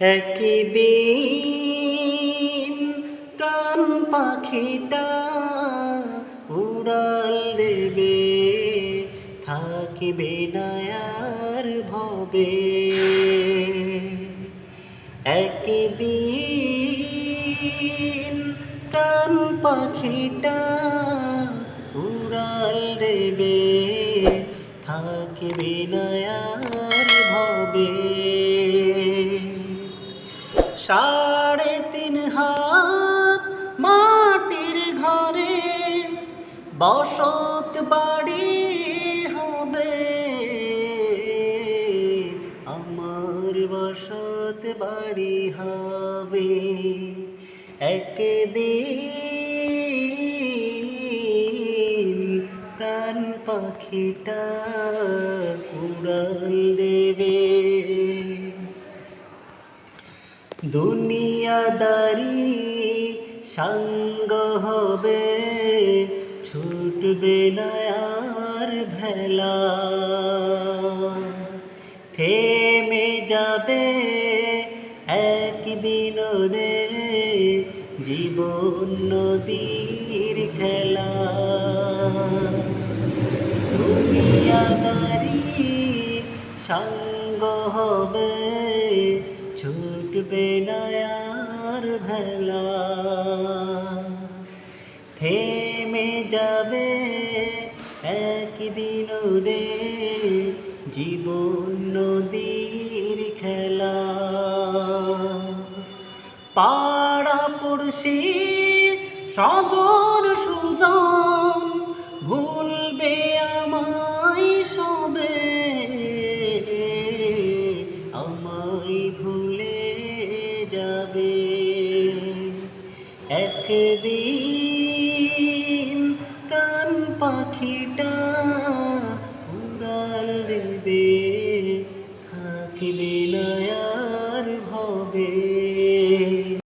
একই দিন প্রাণ পাখিটা উড়াল দেবে, থাকিবে না আর ভবে। একই দিন প্রাণ পাখিটা উড়াল দেবে, থাকিবে না আর ভবে। সাড়ে তিন হাত মাটির ঘরে বসত বাড়ি হবে। আমার বসত বাড়ি হবে একদিন। প্রাণ পাখিটা উড়াল দেবে দুনিয়াদারি সঙ্গ হবে, ছুটবে না আর ভেলা। থেমে যাবে একদিন রে জীবন নদীর খেলা। দুনিয়াদারি সঙ্গ হবে ছুটবে না আর ভেলা থেমে যাবে একদিন রে জীবন নদীর খেলা পাড়া পড়শি সজর সুজন যাবে একদিন প্রাণ পাখিটা উড়াল দেবে থাকিবে